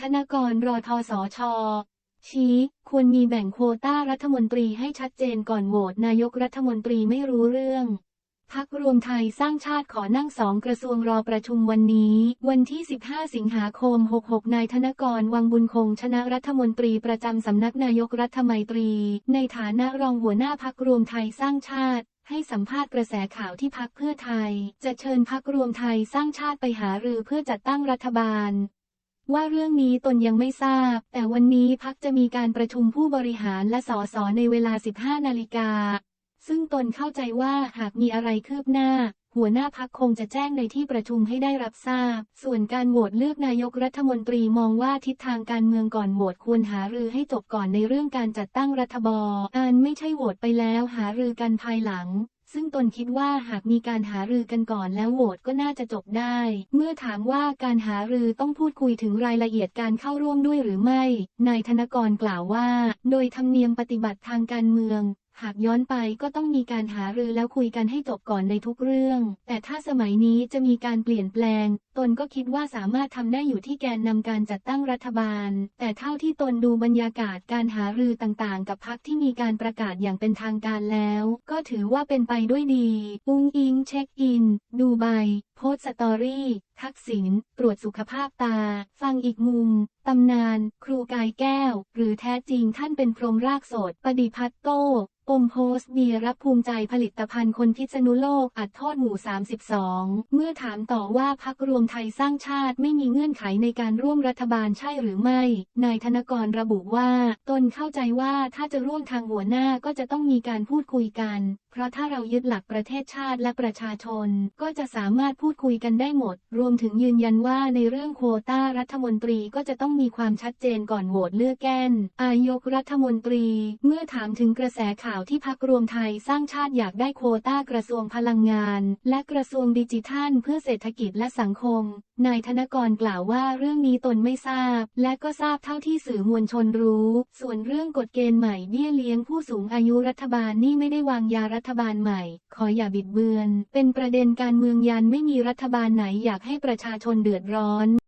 ธนกรรอทอสอชอชี้ควรมีแบ่งโควต้ารัฐมนตรีให้ชัดเจนก่อนโหวตนายกรัฐมนตรีไม่รู้เรื่อง พักรวมไทยสร้างชาติขอนั่งสองกระทรวงรอประชุมวันนี้ วันที่ 15 สิงหาคม 66 นายธนกรวังบุญคงชนะรัฐมนตรีประจำสำนักนายกรัฐมนตรี ในฐานะรองหัวหน้าพักรวมไทยสร้างชาติให้สัมภาษณ์กระแสข่าวที่พักเพื่อไทย จะเชิญพักรวมไทยสร้างชาติไปหารือเพื่อจัดตั้งรัฐบาล ว่าเรื่องนี้ตนยังไม่ทราบ แต่วันนี้พักจะมีการประชุมผู้บริหารและสสในเวลา 15 นาฬิกา ซึ่งตนเข้าใจว่าหากมีอะไรคืบหน้า หัวหน้าพักคงจะแจ้งในที่ประชุมให้ได้รับทราบ ส่วนการโหวตเลือกนายกรัฐมนตรีมองว่าทิศทางการเมืองก่อนโหวตควรหารือให้จบก่อนในเรื่องการจัดตั้งรัฐบาลอันไม่ใช่โหวตไปแล้วหารือกันภายหลัง ซึ่งตนคิดว่าหากมีการหารือกันก่อนแล้วโหวตก็น่าจะจบได้ เมื่อถามว่าการหารือต้องพูดคุยถึงรายละเอียดการเข้าร่วมด้วยหรือไม่ นายธนกรกล่าวว่า โดยธรรมเนียมปฏิบัติทางการเมือง หากย้อนไปก็ต้องมีการหารือแล้วคุยกันให้จบก่อนในทุกเรื่อง แต่ถ้าสมัยนี้จะมีการเปลี่ยนแปลง ตนก็คิดว่าสามารถทำได้อยู่ที่แกนนำการจัดตั้งรัฐบาล แต่เท่าที่ตนดูบรรยากาศการหารือต่างๆ กับพักที่มีการประกาศอย่างเป็นทางการแล้ว ก็ถือว่าเป็นไปด้วยดี อุ้งอิงเช็คอิน ดูใบโพสต์สตอรี่ ทักษิณตรวจสุขภาพตา ฟังอีกมุม ตำนาน ครูกายแก้ว หรือแท้จริงท่านเป็นพรมรากสด ปฏิพัตโตปมโพสเบียรับภูมิใจผลิตภัณฑ์คนพิษณุโลกอัดโทษหมู่ 32 เมื่อถามต่อว่าพักรวมไทยสร้างชาติไม่มีเงื่อนไขในการร่วมรัฐบาลใช่หรือไม่ นายธนกรระบุว่า ตนเข้าใจว่าถ้าจะร่วมทางหัวหน้าก็จะต้องมีการพูดคุยกัน เพราะถ้าเรายึดหลักประเทศชาติและประชาชน ก็จะสามารถพูดคุยกันได้หมด รวมถึงยืนยันว่าในเรื่องโควต้ารัฐมนตรีก็จะต้องมีความชัดเจนก่อนโหวตเลือกแกนอายกรัฐมนตรี เมื่อถามถึงกระแสข่าวที่พักรวมไทยสร้างชาติอยากได้โควต้ากระทรวงพลังงาน และกระทรวงดิจิทัล เพื่อเศรษฐกิจและสังคม นายธนกรกล่าวว่าเรื่องนี้ตนไม่ทราบ และก็ทราบเท่าที่สื่อมวลชนรู้ ส่วนเรื่องกฎเกณฑ์ใหม่เบี้ยเลี้ยงผู้สูงอายุรัฐบาลนี่ไม่ได้วางยารัฐบาลใหม่ ขออย่าบิดเบือน เป็นประเด็นการเมืองยันไม่มีรัฐบาลไหนอยากให้ประชาชนเดือดร้อน